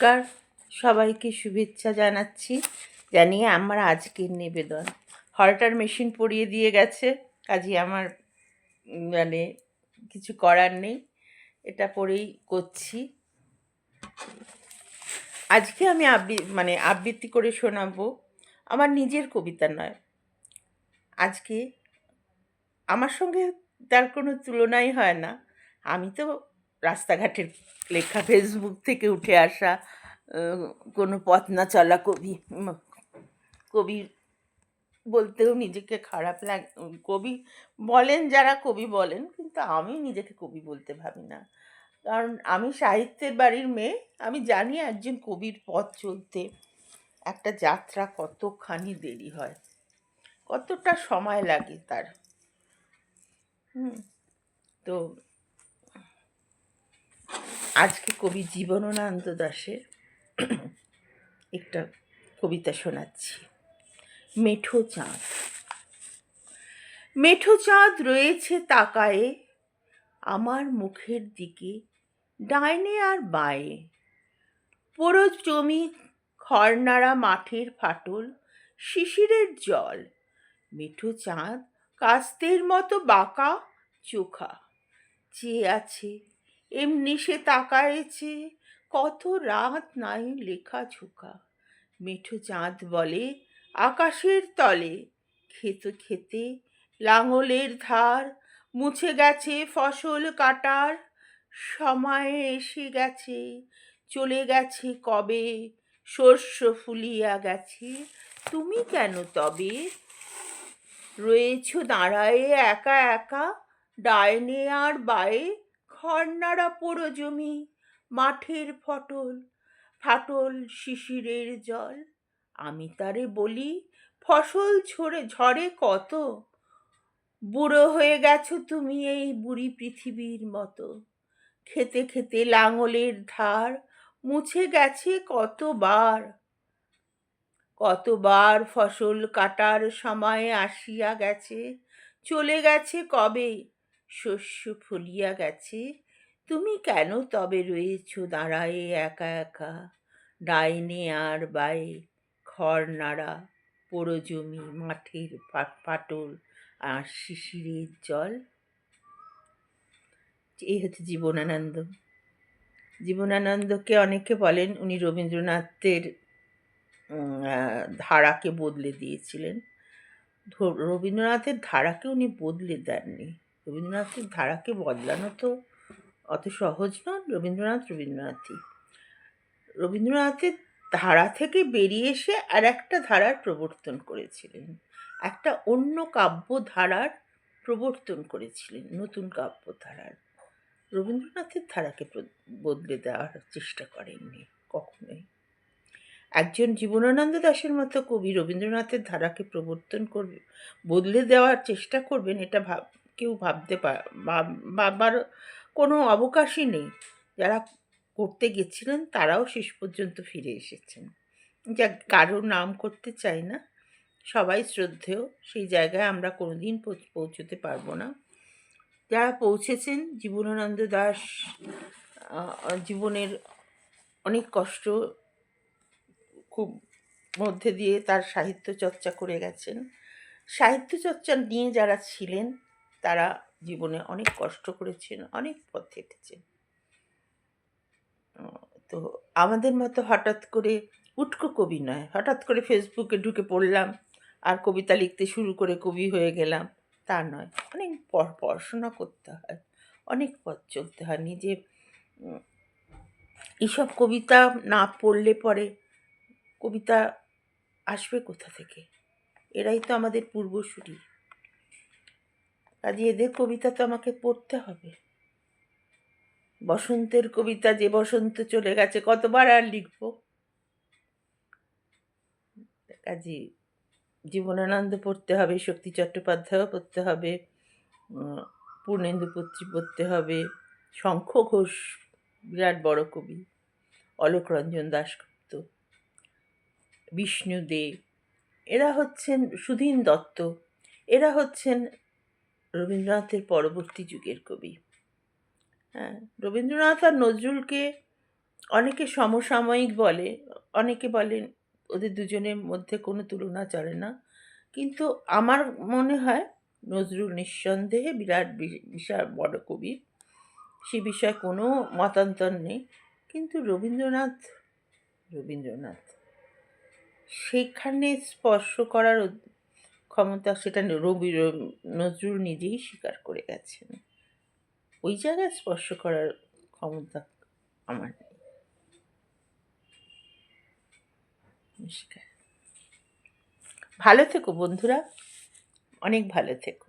নমস্কার। সবাইকে শুভেচ্ছা জানাচ্ছি, জানিয়ে আমার আজকের নিবেদন। হলটার মেশিন পরিয়ে দিয়ে গেছে, কাজে আমার মানে কিছু করার নেই, এটা পরেই করছি। আজকে আমি আবৃ মানে আবৃত্তি করে শোনাবো, আমার নিজের কবিতা নয়। আজকে আমার সঙ্গে তার কোনো তুলনাই হয় না। আমি তো রাস্তাঘাটের লেখা ফেসবুক থেকে উঠে আসা কোনো পথ না চলা কবি কবি বলতেও নিজেকে খারাপ লাগ, কবি বলেন যারা কবি বলেন, কিন্তু আমি নিজেকে কবি বলতে ভাবি না। কারণ আমি সাহিত্যের বাড়ির মেয়ে, আমি জানি একজন কবির পথ চলতে একটা যাত্রা কতখানি দেরি হয়, কতটা সময় লাগে তার। হুম, তো আজকে কবি জীবনানন্দ দাশের একটা কবিতা শোনাচ্ছি। মেঠো চাঁদ। মেঠো চাঁদ রয়েছে তাকায়ে, আমার মুখের দিকে ডাইনে আর বায়ে। পুরো জমি, খড়নাড়া মাঠের ফাটল, শিশিরের জল। মিঠু চাঁদ কাস্তের মতো বাঁকা, চোখা। চেয়ে আছে এমনি সে তাকায়েছে, কত রাত নাই লেখা ঝোঁকা। মিঠু চাঁদ বলে, আকাশের তলে, খেতে খেতে লাঙলের ধার, মুছে গেছে ফসল কাটার, সময়ে এসে গেছে, চলে গেছে কবে, শস্য ফুলিয়া গেছে, তুমি কেন তবে? রয়েছ দাঁড়ায়ে একা একা, ডাইনে আর বায়ে খড়নাড়া পোড়ো জমি, মাঠের ফটল, ফাটল শিশিরের জল। আমি তারে বলি, ফসল ঝরে ঝরে কত? বুড়ো হয়ে গেছো তুমি এই বুড়ি পৃথিবীর মতো। খেতে খেতে লাঙলের ধার মুছে গেছে কতবার। কতবার ফসল কাটার সময় আসিয়া গেছে, চলে গেছে কবে? শস্য ফলিয়া গেছে, তুমি কেন তবে রয়েছ দাঁড়ায়ে একা একা? ডাইনে আর বায়ে খড় নাড়া, পোড়ো জমি, মাঠের ফাটল আর শিশিরের জল? এই হচ্ছে জীবনানন্দ। জীবনানন্দকে অনেকে বলেন উনি রবীন্দ্রনাথের ধারাকে বদলে দিয়েছিলেন। রবীন্দ্রনাথের ধারাকে উনি বদলে দেননি। রবীন্দ্রনাথের ধারাকে বদলানো তো অত সহজ নয়, রবীন্দ্রনাথ রবীন্দ্রনাথই। রবীন্দ্রনাথের ধারা থেকে বেরিয়ে এসে আর একটা ধারার প্রবর্তন করেছিলেন। একটা অন্য কাব্য ধারার প্রবর্তন করেছিলেন, নতুন কাব্য ধারার রবীন্দ্রনাথের ধারাকে বদলে দেওয়ার চেষ্টা করেননি কখনোই। একজন জীবনানন্দ দাশের মতো কবি রবীন্দ্রনাথের ধারাকে প্রবর্তন করবে, বদলে দেওয়ার চেষ্টা করবেন এটা ভাব কেউ ভাবতে ভাববার কোনো অবকাশই নেই। যারা করতে গেছিলেন তারাও শেষ পর্যন্ত ফিরে এসেছেন। যা কারোর নাম করতে চাই না। সবাই শ্রদ্ধেয়। সেই জায়গায় আমরা কোনোদিন পৌঁছ- পৌঁছতে পারব না। যারা পৌঁছেছেন, জীবনানন্দ দাস জীবনের অনেক কষ্ট খুব মধ্যে দিয়ে তার সাহিত্য চর্চা করে গেছেন। সাহিত্য চর্চা নিয়ে যারা ছিলেন তারা জীবনে অনেক কষ্ট করেছেন, অনেক পথ হেঁটেছেন। তো আমাদের মতো হঠাৎ করে উটকো কবি নয়, হঠাৎ করে ফেসবুকে ঢুকে পড়লাম, আর কবিতা লিখতে শুরু করে কবি হয়ে গেলাম, তা নয়। অনেক পড়- পড়াশোনা করতে হয়, অনেক পথ চলতে হয়, নিজে এইসব কবিতা না পড়লে পরে কবিতা আসবে কোথা থেকে? এরাই তো আমাদের পূর্বসূরি। কাজে এদের কবিতা তো আমাকে পড়তে হবে। বসন্তের কবিতা যে বসন্ত চলে গেছে, কতবার আর লিখব? কাজে জীবনানন্দ পড়তে হবে, শক্তি চট্টোপাধ্যায়ও পড়তে হবে পূর্ণেন্দু পত্রী পড়তে হবে, শঙ্খ ঘোষ বিরাট বড় কবি, অলোক রঞ্জন দাশগুপ্ত, বিষ্ণু দে, এরা হচ্ছেন সুধীন দত্ত, এরা হচ্ছেন রবীন্দ্রনাথের পরবর্তী যুগের কবি। হ্যাঁ রবীন্দ্রনাথ আর নজরুলকে অনেকে সমসাময়িক বলে, অনেকে বলেন ওদের দুজনের মধ্যে কোনো তুলনা চলে না। কিন্তু আমার মনে হয় নজরুল নিঃসন্দেহে বিরাট বিশাল বড় কবি। সে বিষয়ে কোনো মতান্তর নেই। কিন্তু রবীন্দ্রনাথ রবীন্দ্রনাথ, সেখানে স্পর্শ করার ক্ষমতা সেটা রবি নজরুল নিজেই স্বীকার করে গেছেন। ওই জায়গায় স্পর্শ করার ক্ষমতা আমার নেই। ভালো থেকো বন্ধুরা, অনেক ভালো থেকো।